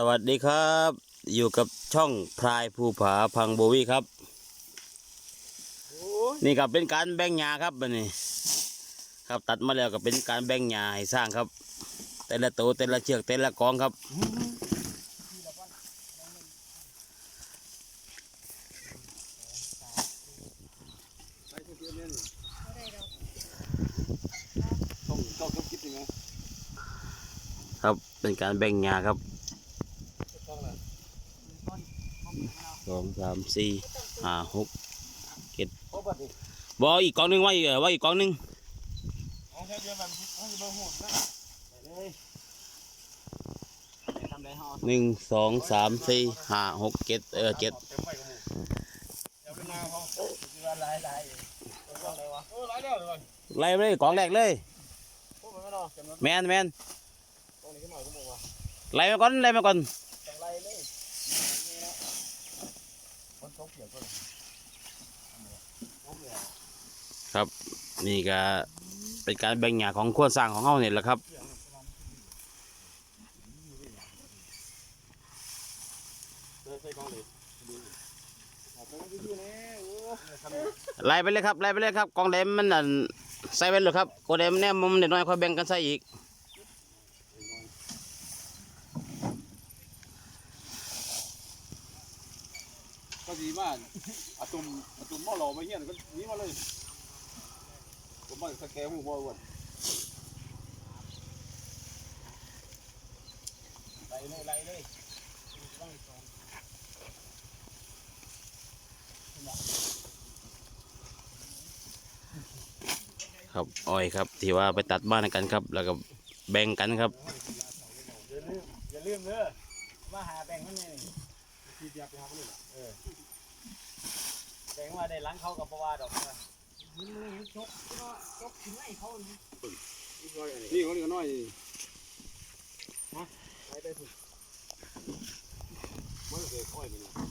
สวัสดีครับ อยู่กับช่องพรายภูผาพังโบวีครับ นี่ครับเป็นการแบ่งหญ้าครับบัดนี้ ครับตัดมาแล้วก็เป็นการแบ่งหญ้าให้สร้างครับ แต่ละตัวแต่ละเชือกแต่ละกองครับต้องต้องต้องคิดยังไงครับเป็นการแบ่งหญ้าครับ ต้องละ สองสามสี่ห้าหกโอ้บัดบออีกกองหนึงไว้ไว้อีกกองหนึงเอาแค่เดียวมันให้เบอร์หูดนะไปเลยทำได้ห่อหนึ่งสองสามสี่ห้าหกเจ็ดเออเจ็ดเต็มไปกับหมูเดี๋ยวเป็นงานเขาคิดว่าหลายหลายต้องอะไรวะโอ้หลายแล้วเลยไล่ไปเลยกองแรกเลยแมนแมนไล่มาก่อนไล่มาก่อน จังไรเลยนี่นะคนเขาเกี่ยวกันเขาเกี่ยวนี่ก็เป็นการแบ่งหญ้าของขั้วสร้างของเขาเนี่ยแหละครับไล่ไปเลยครับไล่ไปเลยครับกองแดมมันนั่นใส่ไปเลยครับกองแดมแนมมุมเด็ดน้อยค่อยแบ่งกันใส่อีก มากอาตุมอาตุมหม้อหล่อมาเฮียนก็นี้มาเลยผมมาสแกนหูบ่อ้วนไล่เลยไล่เลยครับอ้อยครับที่ว่าไปตัดบ้านกันครับ แล้วก็แบ่งกันครับ อย่าลืมอย่าลืมเด้อมาหาแบ่งมันนี่ทีเดียวไปหาคนอื่นเออ แบ่งว่าได้หลังเขากับประวัติดอชกชกถึงไหนะนี่คนนี้ก็น้อยฮะไปไปสุดมันเกิดค่อยไปนี่มา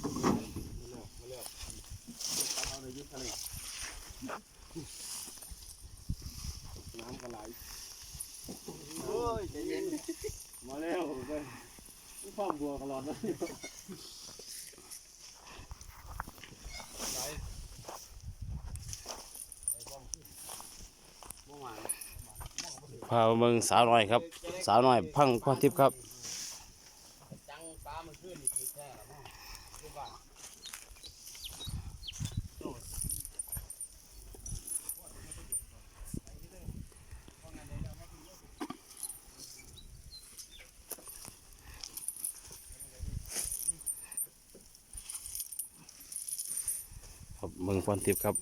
เร็วมาเร็วเอาในยึดทะเลน้ำก็ไหลโอ้ยใจเย็นมาเร็วไปฟ้อมบัวกระลอดนะไปไปฟ้อมขึ้นเมื่อวาน พาเมืองสาวน้อยครับ สาวน้อยพังพรทิพย์ครับจังปลามันขึ้นอีกทีแค่ละมั้งที่บ้านครับเมืองพรทิพย์ครับ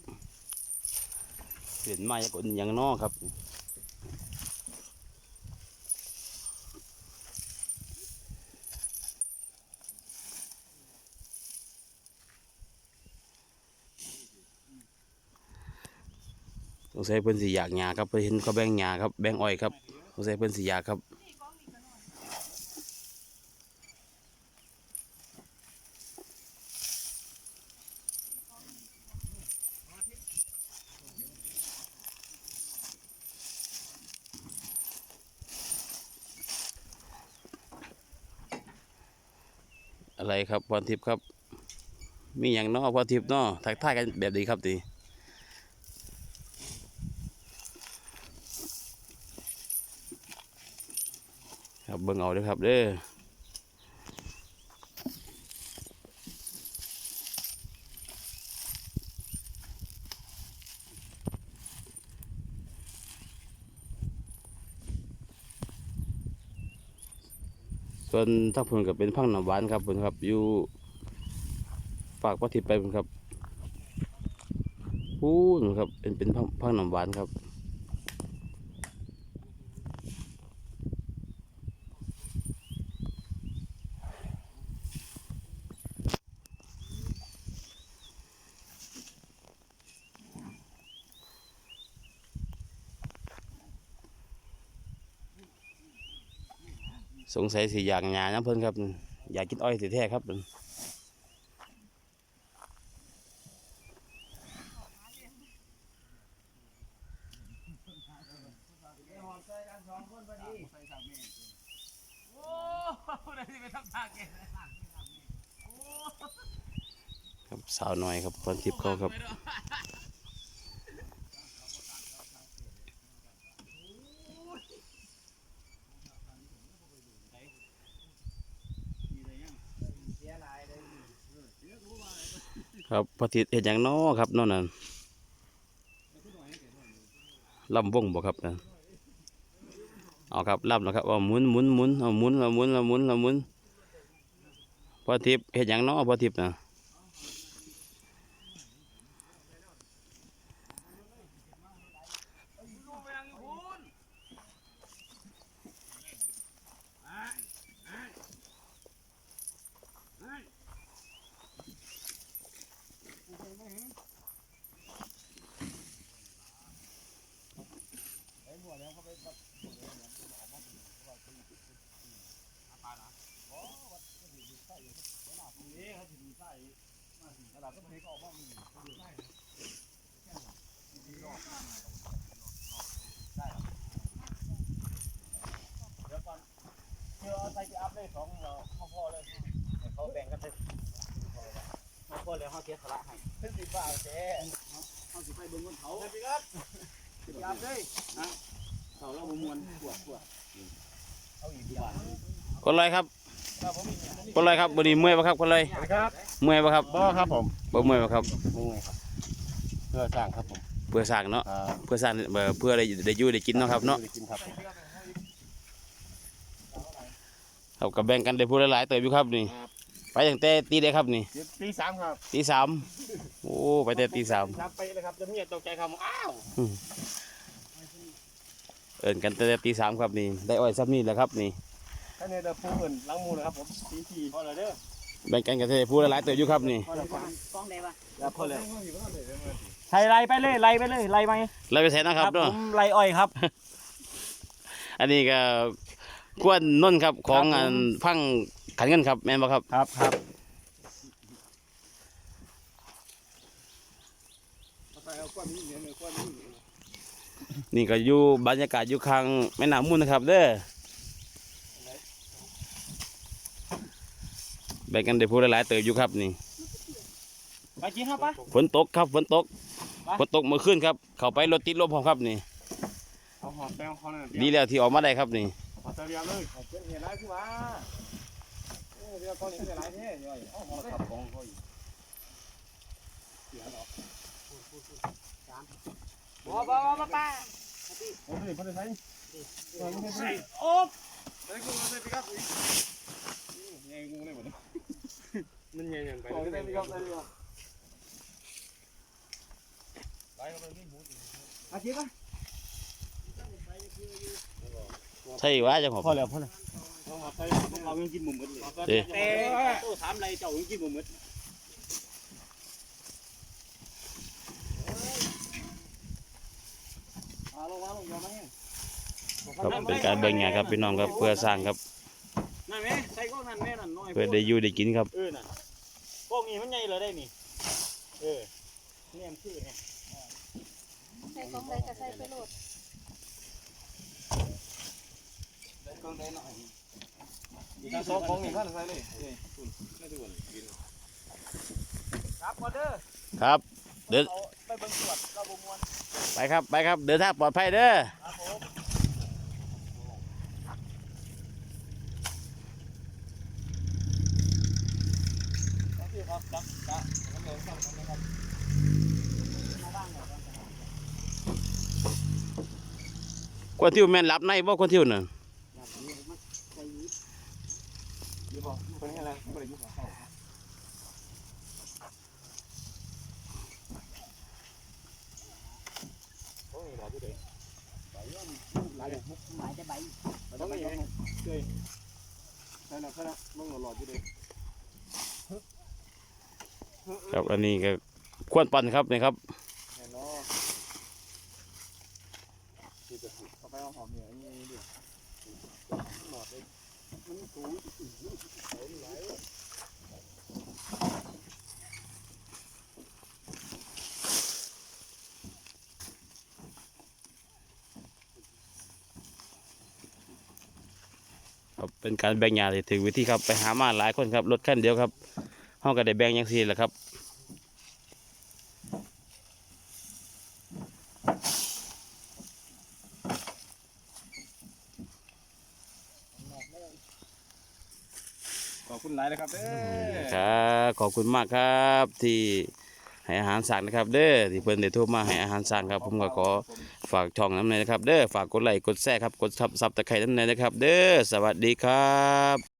เห็นมาจากคนอย่างนอครับสงสัยเพิ่นสิอยากหยาครับเพิ่นเห็นเขาแบ่งหยาครับแบ่งอ้อยครับสงสัยเพิ่นสิอยากครับ อะไรครับพรทิพย์ครับ มีอย่างนอพรทิพย์นอทักทายกันแบบนี้ครับดีครับเบิ่งเอาเด้อครับเด้อ ส่วนทักพุ่นก็เป็นพังน้ำหวานครับพุ่นครับอยู่ฝากพรทิพย์ไปพุ่นครับพูนครับเป็นเป็นพังพังน้ำหวานครับ สงสัยสิอยากหยานะเพิ่นครับ อยากกินอ้อยแท้ครับครับสาวน้อยครับพรทิพย์เขาครับ ครับพอติดเห็นอย่างน้อครับนั่นน่ะลำวงบ่ครับนะเอาครับลำแล้วครับเอาหมุนหมุนหมุนเอาหมุนเอาหมุนเอาหมุนเอาหมุนพอทิพเห็นอย่างน้อพอทิพนะ เดี๋ ยวก่อนเชื่อเอาใส่ไปอัพเลยสอง เราเข้าพ่อเลยให้เขาแบ่งกันเลยเขาพ่อเลยเขาเสียสละให้ขึ้นสีฟ้าเจ๊เขาสิไปเบิ่งบนเขาเลยพี่ครับไปอัพเลยนะเขาเราบ่มวนปวดปวดเอาอีกดีกว่าคนไรครับครับผมมีเนี่ยคนไรครับบดีเมื่อยปะครับคนไรครับเมื่อยปะครับบ่ครับผมบ่เมื่อยปะครับนี่ครับเพื่อสร้างครับผมเพื่อสร้างเนาะอ่าเพื่อสร้างเอ่อเพื่อได้ได้อยู่ได้กินเนาะครับเนาะได้กินครับครับกับแบ่งกันได้พูดหลายๆเติบอยู่ครับนี่ ไปตั้งแต่ตีได้ครับนี่ตีสามครับตีสามโอ้ไปแต่ตีสามครับไปเลยครับจะมีตกใจครับอ้าว เอินกันแต่ตีสามครับนี่ได้อ้อยซ้ำนี่แหละครับนี่ท่านเนี่ยเดินปูเงินล้างมือนะครับผมตีทีพอแล้วเด้อแบ่งกันกันได้พูดหลายๆเติบอยู่ครับนี่พอแล้วฟังฟ้องได้ปะแล้วพอแล้วใส่ไล่ไปเลยไล่ไปเลยไล่ไหมไล่ไปแทนนะครับผเนาะมไล่อ้อยครับ อันนี้ก็กวนนนท์ครับของครับผมอันพังขันเงินครับแม่นบ่ครับครับครับ นี่ก็อยู่บรรยากาศอยู่ข้างแม่น้ำมูลนะครับ เด้อแบ่งกันได้พูดหลายๆเติบอยู่ครับนี่ไปกินครับปะฝนตกครับฝนตกไปฝนตกเมื่อคืนครับ เข้าไปรถติดลมพร้อมครับนี่เอาหอมแป้งเขาหน่อยดีแล้วที่ออกมาได้ครับนี่ขอเตรียมเลยขอเตรียมเห็นไรคือว่าเออเดี๋ยวเขาเห็นไรแท้ย่อยเอาหอมขับของเขาอีกเสียหรอบ่ บ่บ่บ่ป้าโอ้ยพอได้ใช้ใช่โอ๊บใส่กุ้งใส่ปีกับอีกไงกุ้งได้หมดมันไงยังไปใส่ปีกับใส่ปีกับไปเอาไปนี่หมูอาชีพปะใช่ว่าจังหวะพอแล้วพอแล้วต้องมาใส่ต้องเรายังกินหมูหมดเลยเด้แต่ตู้ถามอะไรเจ้ายังกินหมูหมดเอาลงมาลงมาไหม ครับเป็นการแบ่งงานครับพี่น้องครับเพื่อสร้างครับนั่นแม่ใส่กล้องนั่นแม่นั่นน้อยเพื่อได้อยู่ได้กินครับเออน่ะกล้องนี้มันใหญ่เลยได้นี่เออเนี่ยมันคือไงใส่ของใดก็ใส่ไปโหลดกล้องได้หน่อยอีกสองกล้องนี่ท่านใส่เลยนี่คุณไม่ดูเลยกินครับพอเด้อครับเดินเอาไปเบิ่งตรวจเราบ่มวน ไปครับ ไปครับ เดินทางปลอดภัยเด้อครับผมครับครับครับครับเดี๋ยวสั่งนะครับมาบ้างหน่อยครับคนที่วแม่นรับในบ่คนที่วน่ะ อยู่บ่คนนี้อะไรคนนี้อยู่บ่เข้าโอ้ยหลายผู้ใดหลาย หมายจะใบต้องมีเองเฮ้ยใช่นะใช่นะมึงหลอดอยู่ดิครับอันนี้ก็ควรปั่นครับนี่ครับแน่นอนที่จะถูกเข้าไปเอาหอมเนี่ยนี่ดิหลอดเลยมันสูงไหลไหล เอา ครับเป็นการแบ่งยาที่ถือวิธีครับไปหามาหลายคนครับรถคันเดียวครับห้องก็ได้แบ่งอย่างสี่แหละครับขอบคุณหลายนะครับเด้อครับขอบคุณมากครับที่ให้อาหารสั่งนะครับ เด้อที่เพิ่นได้โทรมาให้อาหารสั่งครับ ผมก็ขอ ฝากช่องน้ำในนะครับ เด้อฝากกดไลค์กดแชร์ครับกดซับซับตะไคร้น้ำในนะครับ เด้อสวัสดีครับ